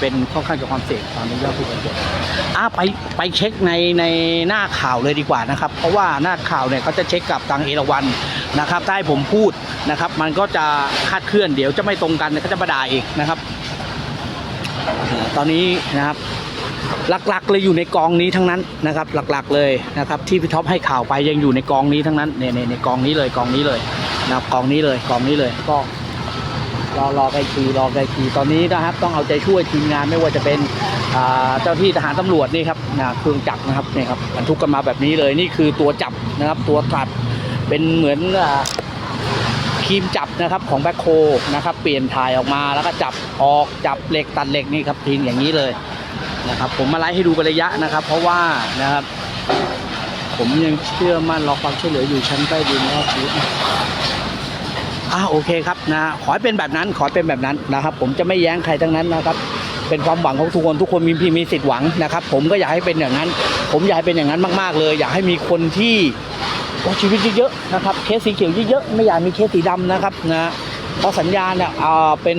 เป็นค่อนข้างจะความเสี่ยงตอนนี้ยอดผู้บาดเจ็บอะไปไปเช็คในในหน้าข่าวเลยดีกว่านะครับ เพราะว่าหน้าข่าวเนี่ยเขาจะเช็คกับทางเอราวันนะครับถ้าให้ผมพูดนะครับ มันก็จะคาดเคลื่อนเดี๋ยวจะไม่ตรงกันก็จะมาด่าอีกนะครับ ตอนนี้นะครับหลักๆเลยอยู่ในกองนี้ทั้งนั้นนะครับ หลักๆเลยนะครับ ที่พี่ท็อปให้ข่าวไปยังอยู่ในกองนี้ทั้งนั้นในในในกองนี้เลยกองนี้เลยนะครับกองนี้เลยกองนี้เลยก็ รอรอไกลทีรอไกลทีตอนนี้นะครับต้องเอาใจช่วยทีมงานไม่ว่าจะเป็นเจ้าที่ทหารตำรวจนี่ครับนะเครื่องจักรนะครับนี่ครับบรรทุกกันมาแบบนี้เลยนี่คือตัวจับนะครับ ตัวตัดเป็นเหมือนครีมจับนะครับของแบ็คโคนะครับ เปลี่ยนถ่ายออกมาแล้วก็จับออกจับเหล็กตัดเหล็กนี่ครับทีมอย่างนี้เลยนะครับ ผมมาไลฟ์ให้ดูระยะนะครับ เพราะว่านะครับ ผมยังเชื่อมั่นรอความช่วยเหลืออยู่ชั้นใต้ดินรอดชีวิต อ่าโอเคครับนะขอให้เป็นแบบนั้นขอให้เป็นแบบนั้นนะครับ ผมจะไม่แย้งใครทั้งนั้นนะครับเป็นความหวังของทุกคนทุกคนมีมีมีสิทธิ์หวังนะครับ ผมก็อยากให้เป็นอย่างนั้น ผมอยากให้เป็นอย่างนั้นมากๆเลย อยากให้มีคนที่ชีวิตเยอะๆนะครับเคสสีเขียวเยอะๆไม่อยากมีเคสสีดำนะครับนะเพราะสัญญาณเนี่ยอ่าเป็น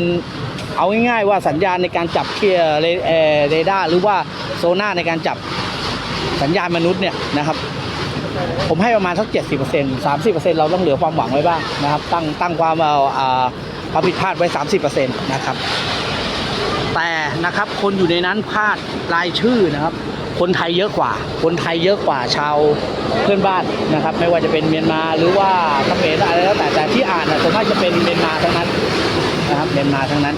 เอาง่ายๆว่าสัญญาณในการจับเคลียร์เรเอ่อเรดาร์หรือว่าโซน่าในการจับสัญญาณมนุษย์เนี่ยนะครับ ผมให้ประมาณสักเจ็ดสิเปอร์เซ็นสามสิเปอร์เซ็นต์เราต้องเหลือความหวังไว้บ้างนะครับ ตั้งตั้งความเอาความผิดพลาดไว้สามสิเปอร์เซ็นนะครับ แต่นะครับคนอยู่ในนั้นพลาดรายชื่อนะครับ คนไทยเยอะกว่า คนไทยเยอะกว่าชาวเพื่อนบ้านนะครับ ไม่ว่าจะเป็นเมียนมาหรือว่าเขมรอะไรแล้วแต่แต่ที่อ่านนะส่วนมากจะเป็นเมียนมาทั้งนั้นนะครับเมียนมาทั้งนั้น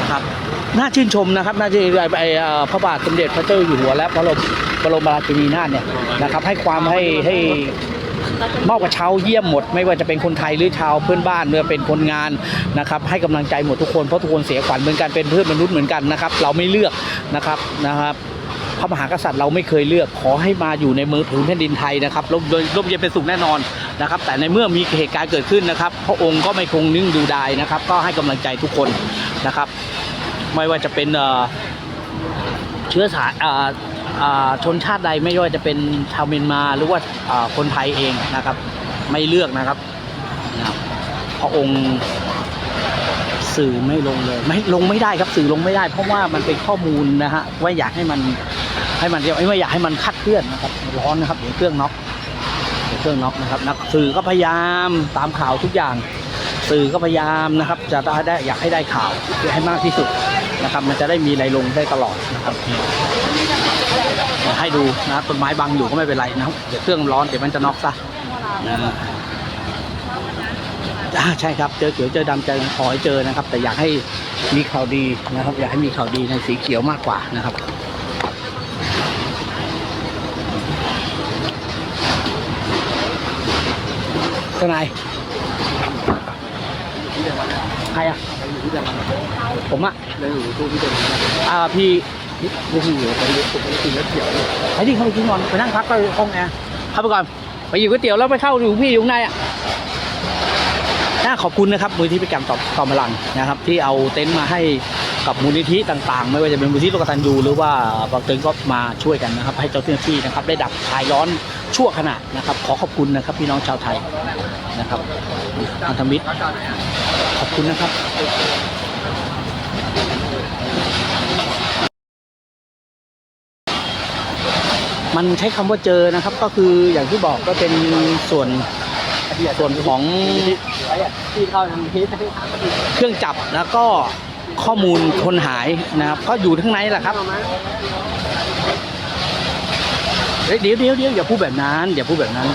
นะครับน่าชื่นชมนะครับน่าชื่นไอ้ไอ้พระบาทสมเด็จพระเจ้าอยู่หัวและพระบรมบรมราชินีนาถเนี่ยนะครับ ให้ความให้ให้มอบกับชาเยี่ยมหมด ไม่ว่าจะเป็นคนไทยหรือชาวเพื่อนบ้านเมื่อเป็นคนงานนะครับให้กำลังใจหมดทุกคนเพราะทุกคนเสียขวัญเหมือนกันเป็นเพื่อนมนุษย์เหมือนกันนะครับ เราไม่เลือกนะครับนะครับพระมหากษัตริย์เราไม่เคยเลือกขอให้มาอยู่ในมือถือแผ่นดินไทยนะครับร่มเย็นเป็นสุขแน่นอน นะครับ แต่ในเมื่อมีเหตุการณ์เกิดขึ้นนะครับ พระองค์ก็ไม่คงนิ่งดูดายนะครับ ก็ให้กำลังใจทุกคนนะครับ ไม่ว่าจะเป็นเชื้อสายชนชาติใดไม่ว่าจะเป็นชาวเมียนมาหรือว่าคนไทยเองนะครับ ไม่เลือกนะครับนะครับพระองค์สื่อไม่ลงเลย ไม่ลงไม่ได้ครับสื่อลงไม่ได้ เพราะว่ามันเป็นข้อมูลนะฮะว่าอยากให้มันให้มันเดียวไม่อยากให้มันคัดเคลื่อนนะครับร้อนนะครับเดี๋ยวเครื่องน็อก เครื่องน็อกนะครับ นักสื่อก็พยายามตามข่าวทุกอย่าง สื่อก็พยายามนะครับ จะได้อยากให้ได้ข่าวให้มากที่สุดนะครับ มันจะได้มีไรลงได้ตลอดนะครับให้ดูนะต้นไม้บังอยู่ก็ไม่เป็นไรนะครับเดี๋ยวเครื่องร้อนเดี๋ยวมันจะน็อกซะนะใช่ครับเจอเขียวเจอดำเจอขอให้เจอนะครับ แต่อยากให้มีข่าวดีนะครับ อยากให้มีข่าวดีในสีเขียวมากกว่านะครับ ทนายใครอะผมอะเลยอยู่ตู้พี่เดินอ่าพี่นี่คืออยู่ตรงนี้ผมกินแล้วเขียวเลยไอ้ที่เขาไปกินก่อนไปนั่งพักก็ห้องแอร์เข้าไปก่อนไปอยู่ก๋วยเตี๋ยวแล้วไปเข้าอยู่พี่อยู่ข้างในอะน่าขอบคุณนะครับมูลนิธิพิการตอบตอมพลังนะครับ ที่เอาเต็นท์มาให้กับมูลนิธิต่างๆ ไม่ว่าจะเป็นมูลนิธิโลกตันยูหรือว่าบางเต็นท์ก็มาช่วยกันนะครับ ให้เจ้าหน้าที่นะครับ ได้ดับคลายร้อนชั่วขณะนะครับ ขอขอบคุณนะครับพี่น้องชาวไทย นะครับพันธมิตรขอบคุณนะครับมันใช้คำว่าเจอนะครับ ก็คืออย่างที่บอกก็เป็นส่วนส่วนของที่เขาทางพีทเครื่องจับแล้วก็ข้อมูลคนหายนะครับ ก็อยู่ข้างในแหละครับเฮ้ยเดี๋ยวเดี๋ยวเดี๋ยวอย่าพูดแบบนั้นอย่าพูดแบบนั้น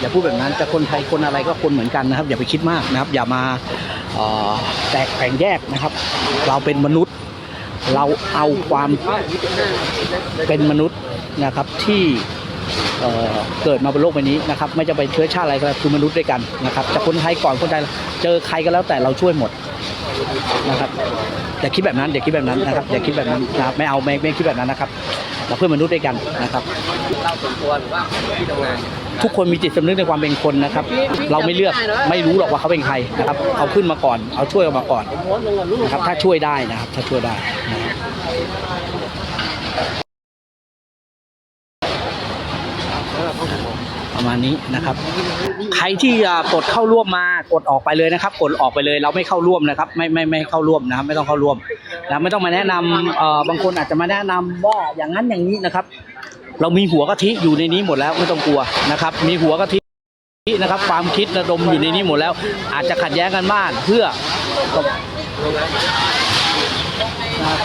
อย่าพูดแบบนั้นจะคนไทยคนอะไรก็คนเหมือนกันนะครับ อย่าไปคิดมากนะครับ อย่ามาแตกแบ่งแยกนะครับ เราเป็นมนุษย์ เราเอาความเป็นมนุษย์นะครับที่เเกิดมาบนโลกใบนี้นะครับ ไม่จะเป็นเชื้อชาติอะไรก็คือมนุษย์ด้วยกันนะครับจะคนไทยก่อนคนไทยเจอใครก็แล้วแต่เราช่วยหมดนะครับอย่าคิดแบบนั้นอย่าคิดแบบนั้นนะครับอย่าคิดแบบนั้นนะครับไม่เอาไม่ไม่คิดแบบนั้นนะครับเราเพื่อนมนุษย์ด้วยกันนะครับเล่าส่วนตัวหรือว่าที่ทำงาน ทุกคนมีจิตสำนึกในความเป็นคนนะครับ เราไม่เลือกไม่รู้หรอกว่าเขาเป็นใครนะครับเอาขึ้นมาก่อน เอาช่วยออกมาก่อนนะครับถ้าช่วยได้นะครับ ถ้าช่วยได้นะครับประมาณนี้นะครับ ใครที่กดเข้าร่วมมากดออกไปเลยนะครับ กดออกไปเลยเราไม่เข้าร่วมนะครับ ไม่ไม่ไม่เข้าร่วมนะครับ ไม่ต้องเข้าร่วมนะไม่ต้องมาแนะนำเอ่อบางคนอาจจะมาแนะนำว่าอย่างนั้นอย่างนี้นะครับ เรามีหัวกะทิอยู่ในนี้หมดแล้วไม่ต้องกลัวนะครับ มีหัวกะทินะครับ ความคิดระดมอยู่ในนี้หมดแล้ว อาจจะขัดแย้งกันบ้างเพื่อ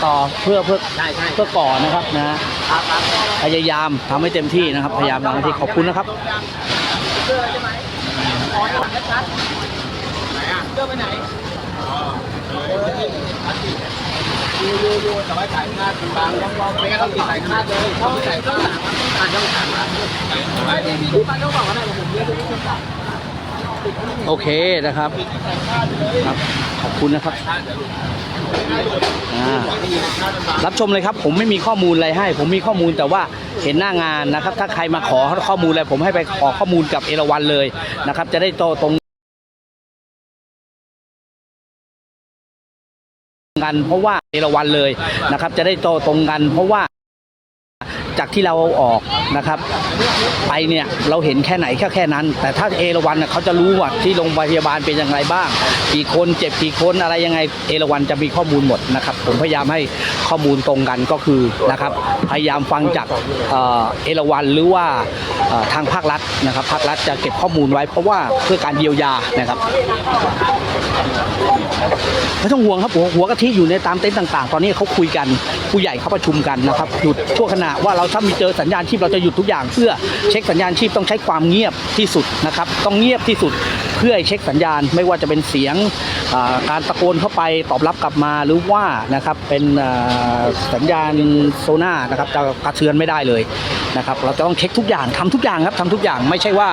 ต่อเพื่อเพื่อเพื่อก่อนะครับนะพยายามทำให้เต็มที่นะครับ พยายามทำให้เต็มที่ขอบคุณนะครับ ยูยูยูแต่ว่าถ่ายภาบางลองลองไม่งั้นต้องติดถ่ายภาเลยต้องถ่ายต้องสามต้องถ่ายต้องสามไม่ดีดีดีป้าต้องบอกว่าได้ผมเรียกทุกคนโอเคนะครับ ครับ ขอบคุณนะครับ รับชมเลยครับ ผมไม่มีข้อมูลอะไรให้ ผมมีข้อมูลแต่ว่าเห็นหน้างานนะครับ ถ้าใครมาขอข้อมูลอะไรผมให้ไปขอข้อมูลกับเอราวันเลยนะครับ จะได้โตตรงกันเพราะว่า เอราวันเลยนะครับจะได้โตตรงกันเพราะว่าจากที่เราเอาออกนะครับ ไปเนี่ยเราเห็นแค่ไหนแค่แค่นั้น แต่ถ้าเอราวันน่ะเขาจะรู้ว่าที่โรงพยาบาลเป็นย่างไรบ้างกี่คนเจ็บกี่คนอะไรยังไงเอราวันจะมีข้อมูลหมดนะครับ ผมพยายามให้ข้อมูลตรงกันก็คือนะครับพยายามฟังจากเอราวันหรือว่าทางภาครัฐนะครับ ภาครัฐจะเก็บข้อมูลไว้เพราะว่าเพื่อการเยียวยานะครับ ไม่ต้องห่วงครับหัวหัวกะทิอยู่ในตามเต็นท์ต่างๆ ตอนนี้เขาคุยกันผู้ใหญ่เขาประชุมกันนะครับหยุดชั่วขณะว่าเราถ้ามีเจอสัญญาณชีพเราจะหยุดทุกอย่าง เพื่อเช็คสัญญาณชีพต้องใช้ความเงียบที่สุดนะครับต้องเงียบที่สุด พื่อเช็คสัญญาณ ไม่ว่าจะเป็นเสียงการตะโกนเข้าไปตอบรับกลับมาหรือว่านะครับเป็นสัญญาณโซน่านะครับจะกระเทือนไม่ได้เลยนะครับเราจะต้องเช็คทุกอย่างทำทุกอย่างครับทำทุกอย่างไม่ใช่ว่า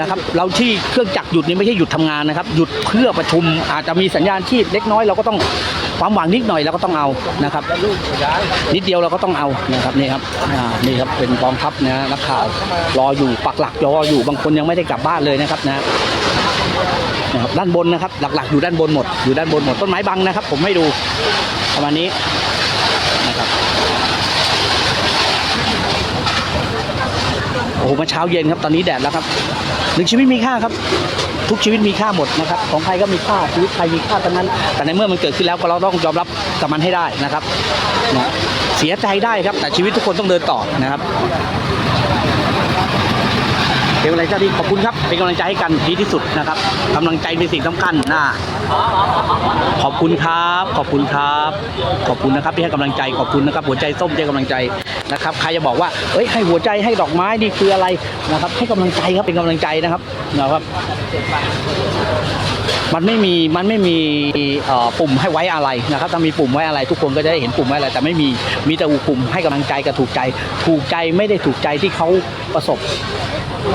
นะครับเราที่เครื่องจักรหยุดนี่ไม่ใช่หยุดทำงานนะครับหยุดเพื่อประชุมอาจจะมีสัญญาณชีพเล็กน้อยเราก็ต้องความหวังนิดหน่อยเราก็ต้องเอานะครับ นิดเดียวเราก็ต้องเอานะครับนี่ครับนี่ครับเป็นกองทัพนะนักข่าวรออยู่ปักหลักรออยู่บางคนยังไม่ได้กลับบ้านเลยนะครับนะ นะครับด้านบนนะครับ หลักๆ อยู่ด้านบนหมด อยู่ด้านบนหมดต้นไม้บังนะครับ ผมให้ดูประมาณนี้นะครับโอ้โหมาเช้าเย็นครับตอนนี้แดดแล้วครับหนึ่งชีวิตมีค่าครับ ทุกชีวิตมีค่าหมดนะครับ ของใครก็มีค่าชีวิตใครมีค่าทั้งนั้น แต่ในเมื่อมันเกิดขึ้นแล้วก็เราต้องยอมรับกับมันให้ได้นะครับนะเสียใจได้ครับ แต่ชีวิตทุกคนต้องเดินต่อนะครับ เป็นกำลังใจที่ขอบคุณครับเป็นกำลังใจให้กันดีที่สุดนะครับกำลังใจเป็นสิ่งสำคัญนะขอบคุณครับ ขอบคุณครับ ขอบคุณนะครับที่ให้กำลังใจขอบคุณนะครับ หัวใจส้มที่ให้กำลังใจนะครับใครจะบอกว่าเอ้ยให้หัวใจให้ดอกไม้นี่คืออะไรนะครับ ให้กำลังใจครับเป็นกำลังใจนะครับนะครับ มันไม่มีมันไม่มีปุ่มให้ไว้อะไรนะครับถ้ามีปุ่มไว้อะไร ทุกคนก็จะได้เห็นปุ่มไว้อะไรแต่ไม่มีมีแต่ปุ่มให้กำลังใจกับถูกใจ ถูกใจไม่ได้ถูกใจที่เขาประสบ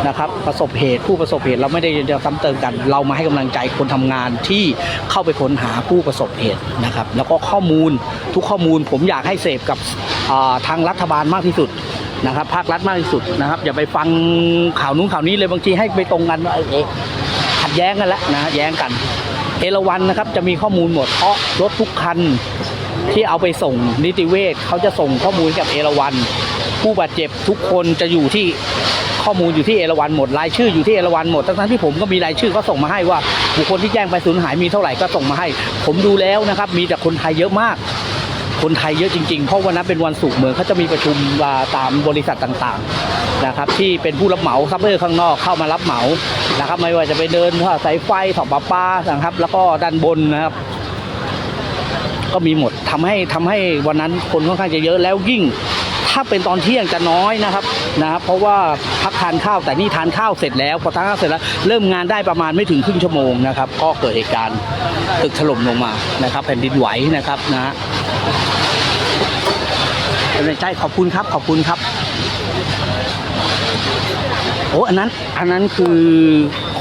นะครับประสบเหตุผู้ประสบเหตุเราไม่ได้จะซ้ำเติมกัน เรามาให้กำลังใจคนทำงานที่เข้าไปค้นหาผู้ประสบเหตุนะครับ แล้วก็ข้อมูลทุกข้อมูลผมอยากให้เสพกับทางรัฐบาลมากที่สุดนะครับภาครัฐมากที่สุดนะครับ อย่าไปฟังข่าวนู้นข่าวนี้เลยบางทีให้ไปตรงกันว่าเอ๊ะ ดแย้งกันแล้วนะแย้งกัน เอราวันนะครับจะมีข้อมูลหมดเพราะรถทุกคันที่เอาไปส่งนิติเวชเขาจะส่งข้อมูลกับเอราวันผู้บาดเจ็บทุกคนจะอยู่ที่ข้อมูลอยู่ที่เอราวันหมดรายชื่ออยู่ที่เอราวันหมดทั้งๆที่ผมก็มีรายชื่อก็ส่งมาให้ว่า บุคคลที่แจ้งไปสูญหายมีเท่าไหร่ก็ส่งมาให้ ผมดูแล้วนะครับ มีแต่คนไทยเยอะมาก คนไทยเยอะจริงๆ เพราะวันนั้นเป็นวันศุกร์เหมือนเขาจะมีประชุมอ่าตามบริษัทต่างๆนะครับที่เป็นผู้รับเหมาซัพพลายเออร์ข้างนอกเข้ามารับเหมานะครับไม่ว่าจะไปเดินท่อสายไฟถอประปานะครับ แล้วก็ด้านบนนะครับ ก็มีหมดทำให้ทำให้วันนั้นคนค่อนข้างจะเยอะแล้วยิ่ง ถ้าเป็นตอนเที่ยงจะน้อยนะครับนะครับ เพราะว่าพักทานข้าวแต่นี่ทานข้าวเสร็จแล้วพอทานข้าวเสร็จแล้วเริ่มงานได้ประมาณไม่ถึงครึ่งชั่วโมงนะครับ ก็เกิดเหตุการณ์ตึกถล่มลงมานะครับ แผ่นดินไหวนะครับนะฮะ เป็นใจขอบคุณครับ ขอบคุณครับ โอ้อันนั้น อันนั้นคือ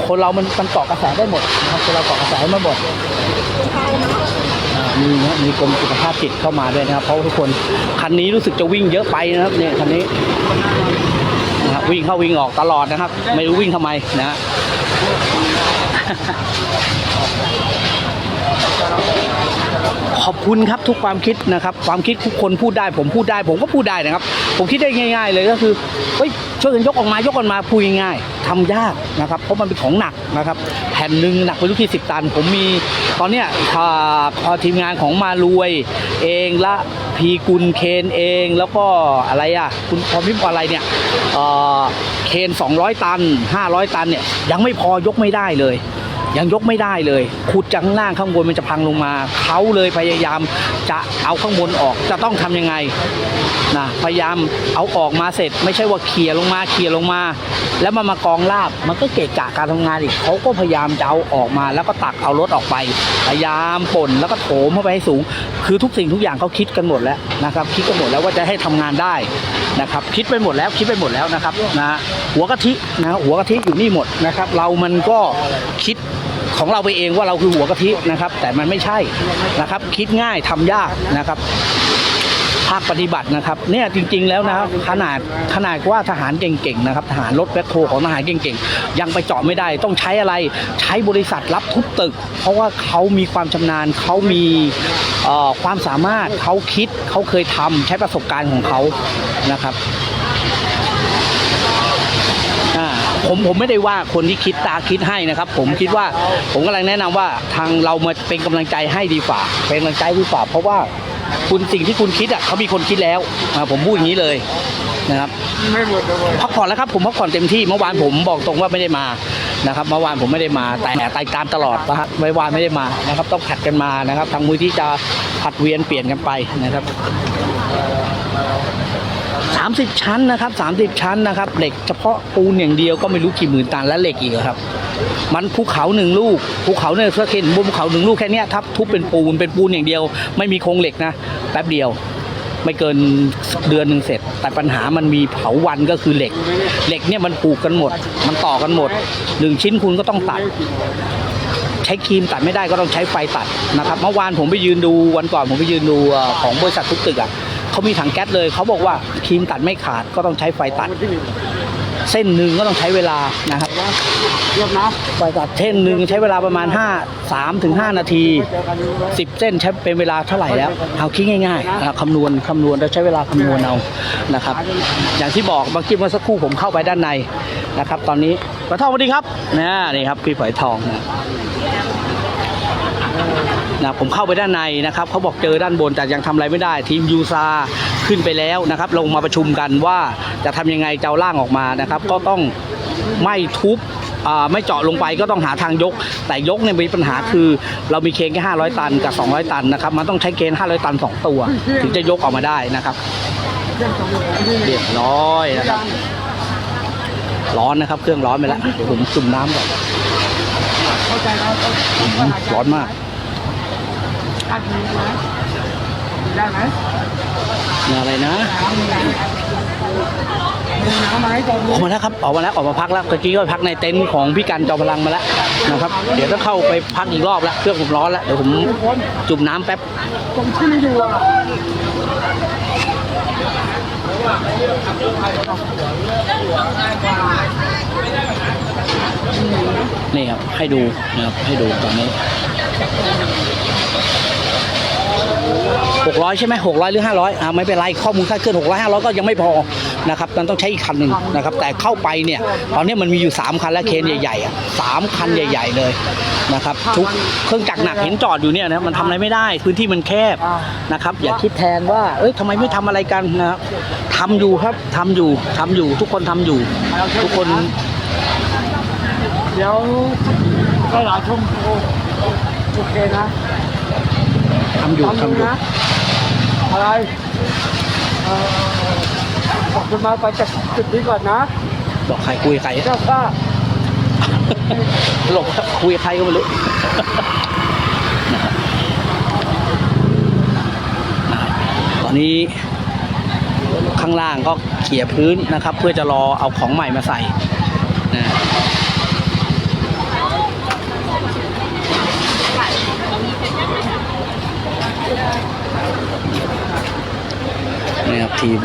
คนเรามันมันเกาะกระแสได้หมดนะครับคนเราเกาะกระแสได้หมดมีนะมีกรมสุขภาพจิตเข้ามาด้วยนะครับ เพราะทุกคนคันนี้รู้สึกจะวิ่งเยอะไปนะครับ เนี่ยคันนี้นะครับวิ่งเข้าวิ่งออกตลอดนะครับ ไม่รู้วิ่งทำไมนะ ขอบคุณครับทุกความคิดนะครับ ความคิดทุกคนพูดได้ ผมพูดได้ ผมก็พูดได้นะครับ ผมคิดได้ง่าย ๆ เลยก็คือเฮ้ยช่วยกันยกออกมายกออกมาพูดง่ายๆทำยากนะครับเพราะมันเป็นของหนักนะครับ แผ่นหนึ่งหนักไปรู้ที่สิบตัน ผมมีตอนเนี้ยพอทีมงานของมารวยเองละพีกุลเคนเองแล้วก็อะไรอะคุณพรพิมพ์อะไรเนี่ยเอ่อเคน 200 ตัน 500 ตันเนี่ยยังไม่พอยกไม่ได้เลย ยังยกไม่ได้เลย ขุดจากข้างล่างข้างบนมันจะพังลงมา เขาเลยพยายามจะเอาข้างบนออกจะต้องทำยังไงนะพยายามเอาออกมาเสร็จ ไม่ใช่ว่าเคลียร์ลงมาเคลียร์ลงมา แล้วมันมากองลาบมันก็เกะกะการทำงานอีกเขาก็พยายามจะเอาออกมา แล้วก็ตักเอารถออกไป พยายามป่นแล้วก็โถมเข้าไปให้สูง คือทุกสิ่งทุกอย่างเขาคิดกันหมดแล้วนะครับ คิดกันหมดแล้วว่าจะให้ทำงานได้นะครับคิดไปหมดแล้วคิดไปหมดแล้วนะครับนะหัวกะทินะหัวกะทิอยู่นี่หมดนะครับ เรามันก็คิด ของเราไปเองว่าเราคือหัวกะทินะครับ แต่มันไม่ใช่นะครับ คิดง่ายทำยากนะครับ ภาคปฏิบัตินะครับ เนี่ยจริง ๆ แล้วนะครับขนาดขนาดว่าทหารเก่งๆนะครับทหารรถแบ็คโฮของทหารเก่งๆ ยังไปเจาะไม่ได้ ต้องใช้อะไรใช้บริษัทรับทุบตึก เพราะว่าเขามีความชำนาญเขามีความสามารถเขาคิดเขาเคยทำใช้ประสบการณ์ของเขานะครับ อ่า ผมผมไม่ได้ว่าคนที่คิดตาคิดให้นะครับ ผมคิดว่าผมกำลังแนะนำว่าทางเรามาเป็นกำลังใจให้ดีฝ่าเป็นกำลังใจดีฝ่าเพราะว่าคุณสิ่งที่คุณคิดอะเขามีคนคิดแล้วอ่าผมพูดอย่างนี้เลยนะครับไม่หมดเลยพักผ่อนแล้วครับผมพักผ่อนเต็มที่เมื่อวานผมบอกตรงว่าไม่ได้มานะครับเมื่อวานผมไม่ได้มาแต่แต่ตามตลอดนะฮะเมื่อวานไม่ได้มานะครับ ต้องผัดกันมานะครับ ทางมือที่จะผัดเวียนเปลี่ยนกันไปนะครับ 30 ชั้นนะครับ 30 ชั้นนะครับ เหล็กเฉพาะปูนอย่างเดียวก็ไม่รู้กี่หมื่นตันและเหล็กอีกครับ มันภูเขาหนึ่งลูกภูเขาเนี่ยเพื่อเห็นบนภูเขาหนึ่งลูกแค่นี้ทับทุบเป็นปูนเป็นปูนอย่างเดียว ไม่มีโครงเหล็กนะแป๊บเดียวไม่เกินเดือนหนึ่งเสร็จ แต่ปัญหามันมีเผาวันก็คือเหล็ก เหล็กเนี่ยมันผูกกันหมด มันต่อกันหมดหนึ่งชิ้นคุณก็ต้องตัด ใช้ครีมตัดไม่ได้ก็ต้องใช้ไฟตัดนะครับ เมื่อวานผมไปยืนดูวันก่อนผมไปยืนดูของบริษัททุกตึกอะ เขามีถังแก๊สเลย เขาบอกว่าครีมตัดไม่ขาดก็ต้องใช้ไฟตัด เส้นหนึ่งก็ต้องใช้เวลานะครับเรียบนะไฟตัดเส้นหนึ่งใช้เวลาประมาณ 5 3ถึง5นาที 10 เส้นใช้เป็นเวลาเท่าไหร่แล้ว เอาคิดง่ายๆคำนวณคำนวณแล้วใช้เวลาคำนวณเอานะครับ อย่างที่บอกเมื่อกี้เมื่อสักครู่ผมเข้าไปด้านในนะครับ ตอนนี้ปะทองสวัสดีครับนะนี่ครับพี่ฝอยทองนะ นะผมเข้าไปด้านในนะครับเขาบอกเจอด้านบนแต่ยังทำอะไรไม่ได้ ทีมยูซาขึ้นไปแล้วนะครับลงมาประชุมกันว่าจะทำยังไงจะเอาร่างออกมานะครับ ก็ต้องไม่ทุบอ่าไม่เจาะลงไปก็ต้องหาทางยก แต่ยกเนี่ยมีปัญหาคือ เรามีเคนแค่500 ตันกับ 200 ตันนะครับมันต้องใช้เคน500 ตัน 2 ตัว ถึงจะยกออกมาได้นะครับเรียบร้อยนะครับร้อนนะครับ เครื่องร้อนไปแล้วเดี๋ยวผมจุ่มน้ำก่อนเข้าใจแล้วอืมร้อนมาก อัดนี้นะได้ไหมอะไรนะน้ำมีน้ำไหมตอนอนี้อกมาแล้วครับออกมาแล้วออกมาพักแล้วเมื่อกี้ก็พักในเต็นท์ของพี่กันจอมพลังมาแล้วนะครับ เดี๋ยวต้องเข้าไปพักอีกรอบแล้วเครื่องผมร้อนแล้วเดี๋ยวผมจุ่มน้ำแป๊บตรงที่อยู่อะนี่ครับให้ดูนะครับให้ดูตอนนี้ หกร้อยใช่ไหมหกร้อยหรือห้าร้อยอ่าไม่เป็นไรข้อมูลคลาดเคลื่อนหกร้อยห้าร้อยก็ยังไม่พอนะครับมันต้องใช้อีกคันหนึ่งนะครับ แต่เข้าไปเนี่ยตอนนี้มันมีอยู่สามคันแล้วเคนใหญ่ๆอะสามคันใหญ่ ๆ เลยนะครับทุกเครื่องจักรหนักเห็นจอดอยู่เนี่ยนะมันทำอะไรไม่ได้ พื้นที่มันแคบนะครับ อย่าคิดแทนว่าเอ้ยทำไมไม่ทำอะไรกันนะครับทำอยู่ครับทำอยู่ทำอยู่ ทุกคนทำอยู่ ทุกคนเดี๋ยวก็หลายชั่วโมง โอเคนะทำอยู่ทำทำอยู่นะอะไรเอ่อบอกคุณมาไปจากจุดนี้ก่อนนะ บอกใครคุยกับใครเจ้าข้าหลบคุยกับใครก็ไม่รู้นะครับตอนนี้ข้างล่างก็เขี่ยพื้นนะครับ เพื่อจะรอเอาของใหม่มาใส่ นี่ครับทีม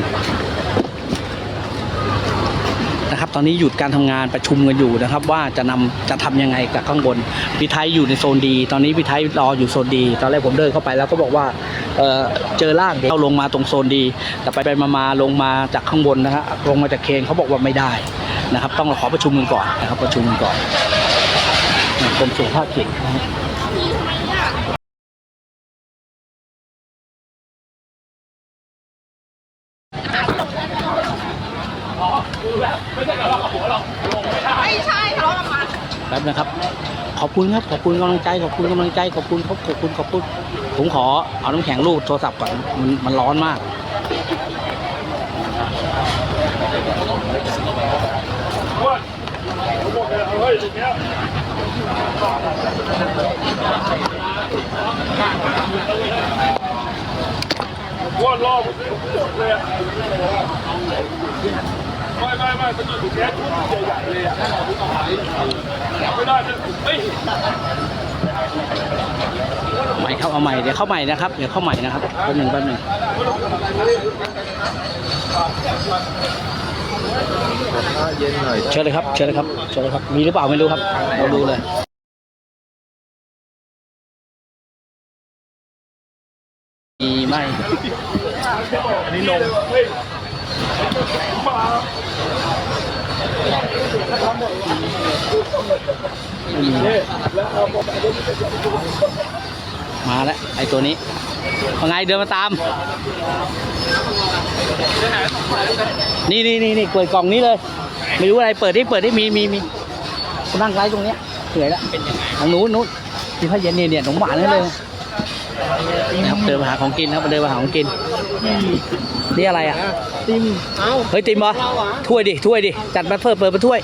นะครับ ตอนนี้หยุดการทำงานประชุมกันอยู่นะครับ ว่าจะนำจะทำยังไงกับข้างบนพี่ไทยอยู่ในโซนดี ตอนนี้พี่ไทยรออยู่โซนดี ตอนแรกผมเดินเข้าไปแล้วก็บอกว่าเเจอร่างเด็กเข้าลงมาตรงโซนดี แต่ไปไปมามาลงมาจากข้างบนนะฮะลงมาจากเคนเขาบอกว่าไม่ได้นะครับ ต้องขอประชุมกันก่อนนะครับ ประชุมกันก่อนกรมสุขภาพจิตนะฮะไม่ใช่ทะเลาะกันมา แป๊บนะครับ ขอบ คุณครับขอบคุณกำลังใจขอบคุณกำลังใจขอบคุณครับขอบคุณขอบคุณผมขอเอาน้ำแข็งลูกโทรศัพท์ก่อนมันมันร้อนมากว่ารอบมันจบเลยไม่ไม่ไม่มันอยู่แค่ชุดใหญ่ๆเลยอะ ไม่ได้เลยเฮ้ยใหม่ครับเอาใหม่เดี๋ยวเข้าใหม่นะครับเดี๋ยวเข้าใหม่นะครับแป๊บหนึ่งแป๊บหนึ่งเชิญเลยครับเชิญเลยครับเชิญเลยครับมีหรือเปล่าไม่รู้ครับเราดูเลยมีไหมอันนี้ลงเฮ้ยมา มาแล้ว ไอ้ตัวนี้เอาไงเดินมาตาม นี่นี่นี่นี่เปิดกล่องนี้เลย ไม่รู้อะไรเปิดที่เปิดที่มีมีมีนั่งไลฟ์ตรงเนี้ยเหนื่อยแล้วทางนู้นนู้นที่เขาเย็นเนี่ยเนี่ยหนมหวานนั่นเลยนะครับเดินมาหาของกินครับเดินมาหาของกิน นี่อะไรอะ ติมเอ้าเฮ้ยติมบอถ้วยดิถ้วยดิจัดมาเพิ่มเปิดมาถ้วย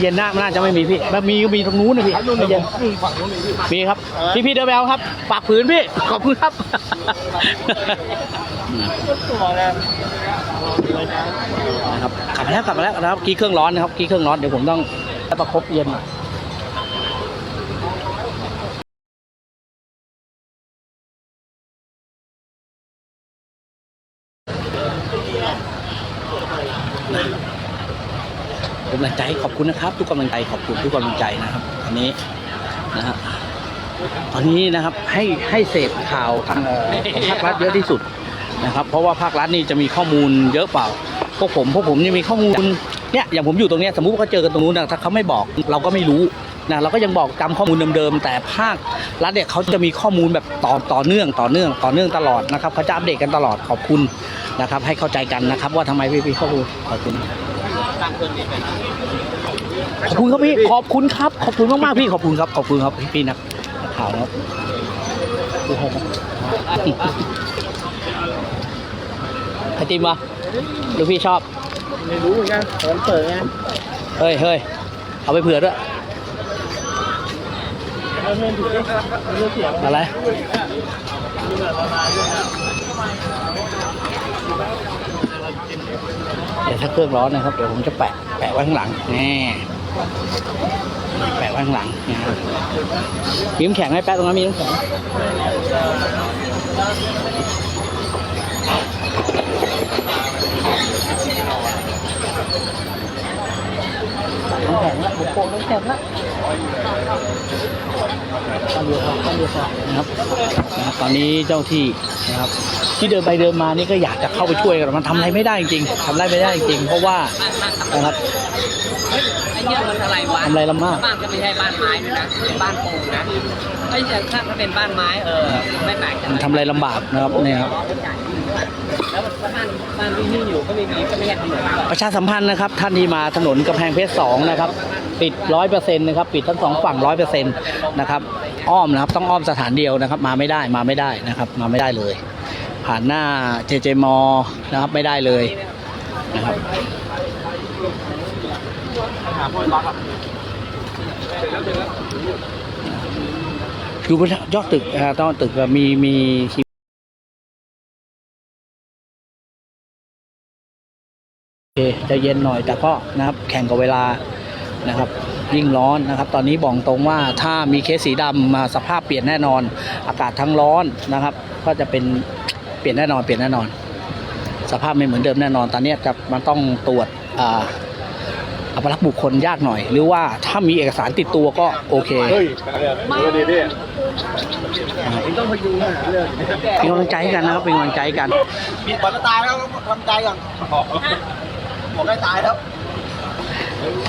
เย็นหน้ามันน่าจะไม่มีพี่มันมีก็มีตรงนู้นนะพี่ไม่เย็นฝั่งนู้นมีพี่มีครับ พี่พี่เดินไปเอาครับปากผืนพี่ขอบคุณครับตัวแล้วนะครับกลับมาแล้วกลับมาแล้วนะครับกี้เครื่องร้อนนะครับกี้เครื่องร้อนเดี๋ยวผมต้องประคบเย็นกำลังใจขอบ คุณนะครับ ทุกกำลังใจขอบคุณทุกกำลังใจนะครับอันนี้นะฮะตอนนี้นะครับให้ให้เสพข่าวทางของภาครัฐเยอะที่สุดนะครับ เพราะว่าภาครัฐนี่จะมีข้อมูลเยอะเปล่าพวกผมพวกผมนี่มีข้อมูลเนี่ยอย่างผมอยู่ตรงเนี้ยสมมุติว่าเขาเจอกันตรงนู้นนะถ้าเขาไม่บอกเราก็ไม่รู้นะเราก็ยังบอกจำข้อมูลเดิมๆแต่ภาครัฐเนี่ยเขาจะมีข้อมูลแบบต่อต่อเนื่องต่อเนื่องต่อเนื่องตลอดนะครับเขาจะอัปเดตกันตลอดขอบคุณนะครับ ให้เข้าใจกันนะครับ ว่าทำไมพี่พี่ข้อมูลขอบคุณ ขอบคุณครับพี่ขอบคุณครับ ขอบคุณมากๆพี่ขอบคุณครับ ขอบคุณครับพี่นักข่าวครับดูให้ครับไอติมวะดูพี่ชอบ ไม่รู้เหมือนกันผมเปิดไงเฮ้ยเฮ้ยเอาไปเผื่อด้วยแล้วยอะไรเดี๋ยวถ้าเครื่องร้อนนะครับ เดี๋ยวผมจะแปะ แปะไว้ข้างหลัง นี่ แปะไว้ข้างหลังนี่ครับมีน้ำแข็งให้แปะตรงนั้นมีน้ำแข็งน้ำแข็งละผมโปะน้ำแข็งละตอนเดียวครับตอนเดียวครับนะครับนะครับตอนนี้เจ้าที่นะครับ ที่เดินไปเดินมานี่ก็อยากจะเข้าไปช่วยกันมันทำอะไรไม่ได้จริงๆทำอะไรไม่ได้จริงๆเพราะว่านะครับไอ้เนี่ยมันอะไรวะทำอะไรลำมากบ้านก็ไม่ใช่บ้านไม้ด้วยนะเป็นบ้านปูนนะไอ้แต่ถ้าถ้าเป็นบ้านไม้เออไม่แปลกใจมันทำอะไรลำบากนะครับเนี่ยครับแล้วบ้านบ้านที่นี่อยู่ก็ไม่มีก็ไม่ใช่ถนนประชาสัมพันธ์นะครับ ท่านที่มาถนนกำแพงเพชรสองนะครับปิดร้อยเปอร์เซ็นต์นะครับปิดทั้งสองฝั่งร้อยเปอร์เซ็นต์นะครับอ้อมนะครับต้องอ้อมสถานเดียวนะครับ มาไม่ได้มาไม่ได้นะครับ มาไม่ได้เลย ผ่านหน้าเจเจมอนะครับไม่ได้เลยนะครับอยู่บนยอดตึกอ่าตอนตึกอะมีมีทีโอเคจะเย็นหน่อยแต่ก็นะครับ แข่งกับเวลานะครับ ยิ่งร้อนนะครับ ตอนนี้บอกตรงว่าถ้ามีเคสสีดำมาสภาพเปลี่ยนแน่นอน อากาศทั้งร้อนนะครับ ก็จะเป็น เปลี่ยนแน่นอนเปลี่ยนแน่นอน สภาพไม่เหมือนเดิมแน่นอนตอนนี้จะมันต้องตรวจอ่าอัปลักษณ์บุคคลยากหน่อย หรือว่าถ้ามีเอกสารติดตัวก็โอเคเฮ้ยดูดีดิต้องพยุงนะเรื่องเป็นกำลังใจกันนะครับเป็นกำลังใจกันมีบอลตายแล้วทำใจก่อนบอกได้ตายแล้ว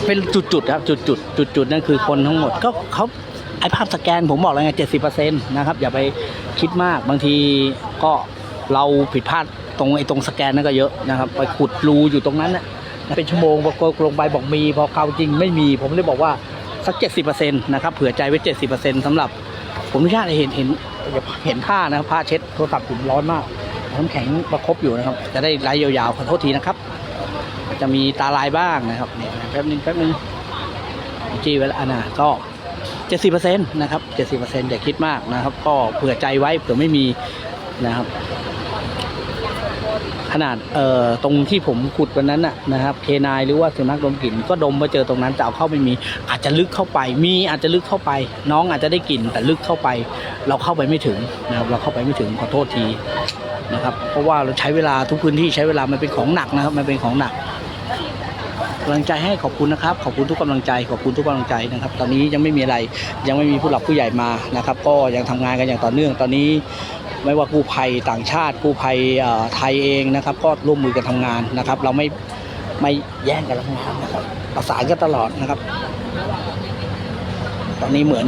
เป็นจุดๆครับจุดๆจุดๆนั่นคือคนทั้งหมดก็เขาไอภาพสแกนผมบอกแล้วไงเจ็ดสิบเปอร์เซ็นต์นะครับ อย่าไปคิดมากบางทีก็ เราผิดพลาดตรงไอ้ตรงสแกนนั่นก็เยอะนะครับ ไปขุดรูอยู่ตรงนั้นน่ะเป็นชั่วโมงพอลงไปบอกมี พอเข้าจริงไม่มี ผมเลยบอกว่าสักเจ็ดสิบเปอร์เซ็นต์นะครับเผื่อใจไว้เจ็ดสิบเปอร์เซ็นต์สำหรับ ผมอนุญาตให้เห็นเห็นเห็นผ้านะครับผ้าเช็ดโทรศัพท์ผมร้อนมากน้ำแข็งประคบอยู่นะครับ จะได้ไล่ยาวๆขอโทษทีนะครับ จะมีตาลายบ้างนะครับเนี่ยแป๊บนึงแป๊บนึงจี้ไว้แล้วอันน่ะก็เจ็ดสิบเปอร์เซ็นต์นะครับเจ็ดสิบเปอร์เซ็นต์อย่าคิดมากนะครับ ก็เผื่อใจไว้เผื่อไม่มีนะครับ ขนาดเอ่อตรงที่ผมขุดวันนั้นน่ะนะครับเคนายหรือว่าสุนัขดมกลิ่นก็ดมมาเจอตรงนั้นแต่เอาเข้าไม่มี อาจจะลึกเข้าไป มีอาจจะลึกเข้าไป น้องอาจจะได้กลิ่นแต่ลึกเข้าไป เราเข้าไปไม่ถึงนะครับเราเข้าไปไม่ถึงขอโทษทีนะครับเพราะว่าเราใช้เวลาทุกพื้นที่ใช้เวลามันเป็นของหนักนะครับมันเป็นของหนักกำลังใจให้ขอบคุณนะครับขอบคุณทุกกำลังใจขอบคุณทุกกำลังใจนะครับ ตอนนี้ยังไม่มีอะไรยังไม่มีผู้หลักผู้ใหญ่มานะครับ ก็ยังทำงานกันอย่างต่อเนื่องตอนนี้ ไม่ว่ากู้ภัยต่างชาติกู้ภัยไทยเองนะครับ ก็ร่วมมือกันทำงานนะครับ เราไม่ไม่แย่งกันทำงานนะครับ ประสานกันตลอดนะครับ ตอนนี้เหมือน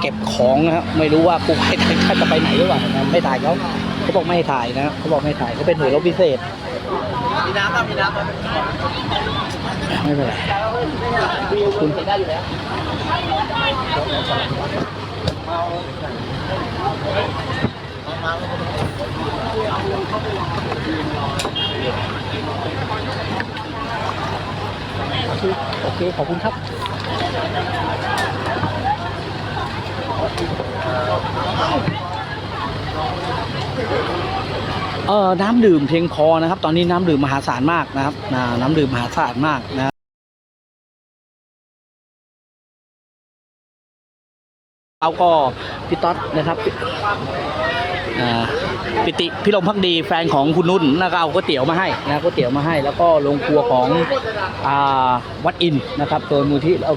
เก็บของนะครับไม่รู้ว่ากู้ภัยต่างชาติจะไปไหนหรือเปล่านะไม่ถ่ายเขาเขาบอกไม่ถ่ายนะเขาบอกไม่ถ่ายเขาเป็นหน่วยรบพิเศษมีน้ำป่ะมีน้ำป่ะไม่เป็นไรคุณได้อยู่แล้ว โอเค ขอบคุณครับเออน้ำดื่มเพียงพอนะครับ ตอนนี้น้ำดื่มมหาศาลมากนะครับน้ำดื่มมหาศาลมากนะเราก็พี่ต๊อดนะครับ ปิติพี่ลมพักดีแฟนของคุณนุ่นนะก็เอาก๋วยเตี๋ยวมาให้นะก๋วยเตี๋ยวมาให้ แล้วก็โรงครัวของอวัดอินนะครับโดยมูลที่เอา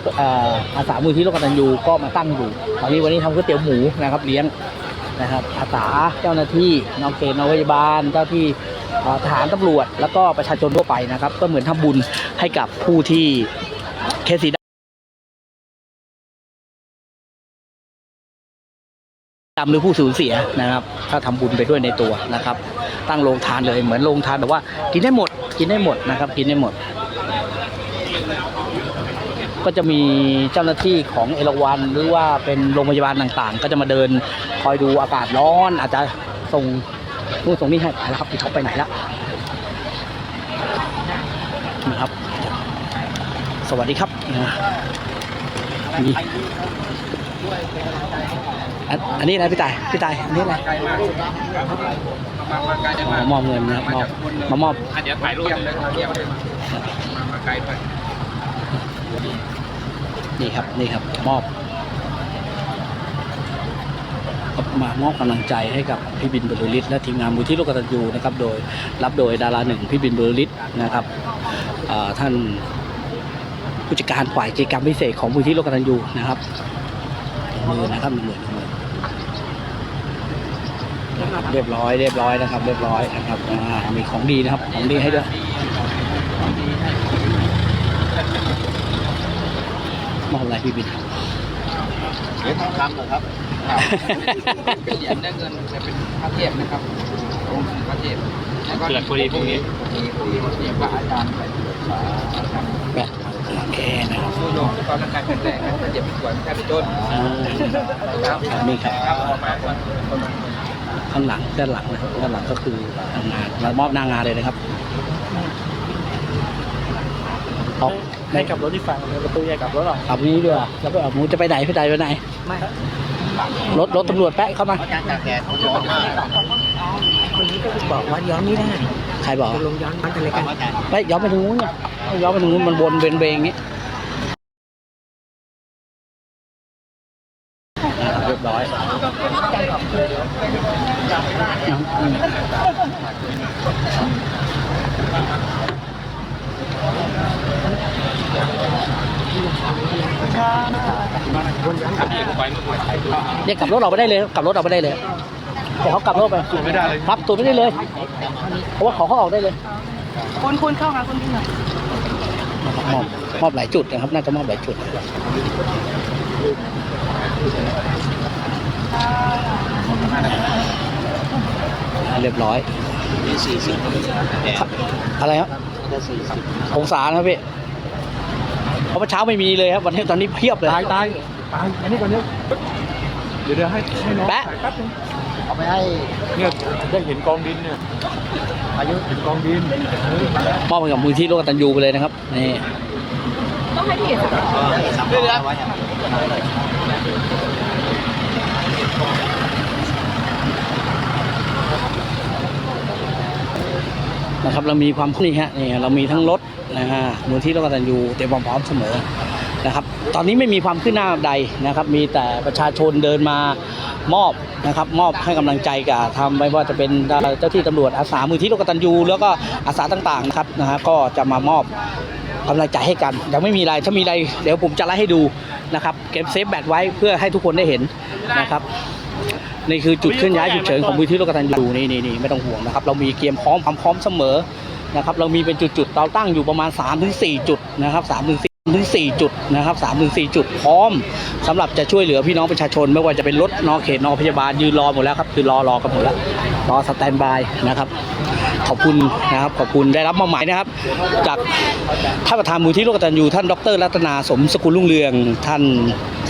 อาสามูลที่โลกตันยูก็มาตั้งอยู่ตอนนี้วันนี้ทำก๋วยเตี๋ยวหมูนะครับเลี้ยงนะครับอาสาเจ้าหน้าที่น้องเกณฑ์นพยาบาลเจ้าที่ทหารตำรวจ แล้วก็ประชาชนทั่วไปนะครับ ก็เหมือนทำบุญให้กับผู้ที่เคส สีดำหรือผู้สูญเสียนะครับ ถ้าทำบุญไปด้วยในตัวนะครับ ตั้งโรงทานเลยเหมือนโรงทานแบบว่ากินได้หมดกินได้หมดนะครับ กินได้หมด ก็จะมีเจ้าหน้าที่ของเอราวันหรือว่าเป็นโรงพยาบาลต่างๆ ก็จะมาเดินคอยดูอากาศร้อน อาจจะส่งนู่นส่งนี่ให้ไปแล้วครับพี่เขาไปไหนละนะครับ สวัสดีครับนะนี่ อันอันนี้อะไรพี่ตายพี่ตายอันนี้อะไรมอบเงินนะมอบมามอบเดี๋ยวถ่ายรูปเลยเทียบเลยมาไกลด้วยนี่ครับนี่ครับมอบมามอบกำลังใจให้กับพี่บินบรรลือฤทธิ์และทีมงานมูลที่โลกตันยูนะครับ โดยรับโดยดาราหนึ่งพี่บินบรรลือฤทธิ์นะครับท่านผู้จัดการฝ่ายกิจกรรมพิเศษของมูลที่โลกตันยูนะครับมือนะครับมือ เรียบร้อยเรียบร้อยนะครับ เรียบร้อยนะครับอ่ามีของดีนะครับของดีให้ด้วยมอบอะไรพี่บินเหรียญทองคำเหรอครับเป็นเหรียญได้เงินจะเป็นพระเทพนะครับองค์พระเทพแล้วก็เกิดพอดีพวกนี้มีพอดีเรียกว่าอาจารย์ไปตรวจสอบแบบโอเคนะครับผู้ลงตอนร่างกายแข็งแรงนะเจ็บป่วยไม่ใช่เป็นต้นอ่าครับนี่ครับ ข้างหลังด้านหลังนะครับด้านหลังก็คือทำงานมามอบหน้างานเลยนะครับออกให้กับรถที่ฟังประตูใหญ่กับรถหรอขับนี้ด้วยแล้วก็ออกมูจะไปไหนพี่ใดไปไหนไม่รถรถตำรวจแปะเข้ามาการตากแดดร้อนมากคนนี้ก็บอกว่าย้อนไม่ได้ใครบอกจะลงย้อนมันกันเลยกันไม่ย้อนไปทางนู้นเนี่ยย้อนไปทางนู้นมันวนเบนเบงอย่างนี้เรียบร้อย เอาอืมเนี่ยกลับรถออกไปได้เลยกลับรถออกไปได้เลยเดี๋ยวเขากลับรถไปไม่ได้เลยครับตัวไม่ได้เลยเพราะว่าเขาเขาออกได้เลยคุณคุณเข้ามาคุณที่ไหนนะครับมอบมอบหลายจุดนะครับ น่าจะมอบหลายจุด เรียบร้อยอะไรครับองศานะครับพี่เพราะเมื่อเช้าไม่มีเลยครับวันนี้ตอนนี้เพียบเลยตายตายตายอันนี้ก่อนเนี่ยเดี๋ยวเดี๋ยวให้ให้น้องแปะถ่ายแป๊บนึงเอาไปให้เนี่ยได้เห็นกองดินเนี่ยอายุเห็นกองดินมอบให้กับมูลที่โลกตันยูไปเลยนะครับนี่ต้องให้พี่เอกสัมภาษณ์เรือไว้ นะครับเรามีความนี่ฮะนี่เรามีทั้งรถนะฮะมูลที่โลกตันยูเตรียมความพร้อมเสมอนะครับ ตอนนี้ไม่มีความขึ้นหน้าใดนะครับ มีแต่ประชาชนเดินมามอบนะครับ มอบให้กำลังใจกับทำไม่ว่าจะเป็นเจ้าที่ตำรวจอาสามูลที่โลกตันยูแล้วก็อาสาต่างๆนะครับนะฮะก็จะมามอบกำลังใจให้กัน ยังไม่มีอะไรถ้ามีอะไรเดี๋ยวผมจะไล่ให้ดูนะครับเก็บเซฟแบตไว้เพื่อให้ทุกคนได้เห็นนะครับ นี่คือจุดเคลื่อนย้ายฉุกเฉินของมูลที่โลกตันยูนี่นี่นี่ไม่ต้องห่วงนะครับ เรามีเกมพร้อมความพร้อมเสมอนะครับ เรามีเป็นจุดๆเราตั้งอยู่ประมาณ 3-4 จุดนะครับ3ถึง4ถึง4จุดนะครับ3ถึง4จุดพร้อมสำหรับจะช่วยเหลือพี่น้องประชาชน ไม่ว่าจะเป็นรถนอเขตนอพยาบาลยืนรอหมดแล้วครับคือรอรอกันหมดแล้วรอสแตนบายนะครับ ขอบคุณนะครับ ขอบคุณได้รับมอบหมายนะครับ จากท่านประธานมูลที่โลกตันยูท่านดร รัตนาสมสกุลรุ่งเรือง ท่าน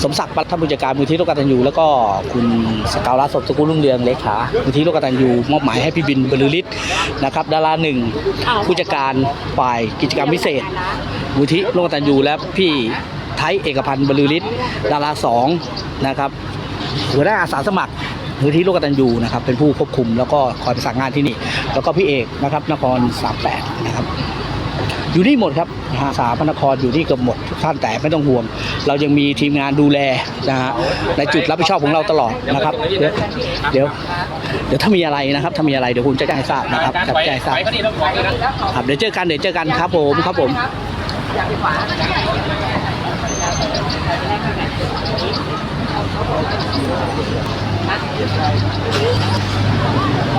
สมศักดิ์ท่านผู้จัดการมูลที่โลกตันยูแล้วก็คุณสกาวรัตน์สมสกุลรุ่งเรืองเลขามูลที่โลกตันยูมอบหมายให้พี่บินบรรลือฤทธิ์นะครับ ดาราหนึ่งผู้จัดการฝ่ายกิจกรรมพิเศษมูลที่โลกตันยูและพี่ไทยเอกพันธ์บรรลือฤทธิ์ดาราสองนะครับหัวหน้าอาสาสมัคร มูลที่โลกตันยูนะครับเป็นผู้ควบคุมแล้วก็คอยประสานงานที่นี่ แล้วก็พี่เอกนะครับนคร 38 นะครับอยู่นี่หมดครับสาพนครอยู่นี่เกือบหมดทุกท่านแต่ไม่ต้องห่วง เรายังมีทีมงานดูแลนะฮะในจุดรับผิดชอบของเราตลอดนะครับ เดี๋ยวเดี๋ยวเดี๋ยวถ้ามีอะไรนะครับ ถ้ามีอะไรเดี๋ยวผมจะแจ้งทราบนะครับจะแจ้งทราบครับเดี๋ยวเจอกันเดี๋ยวเจอกันครับผมครับผมอย Thank you.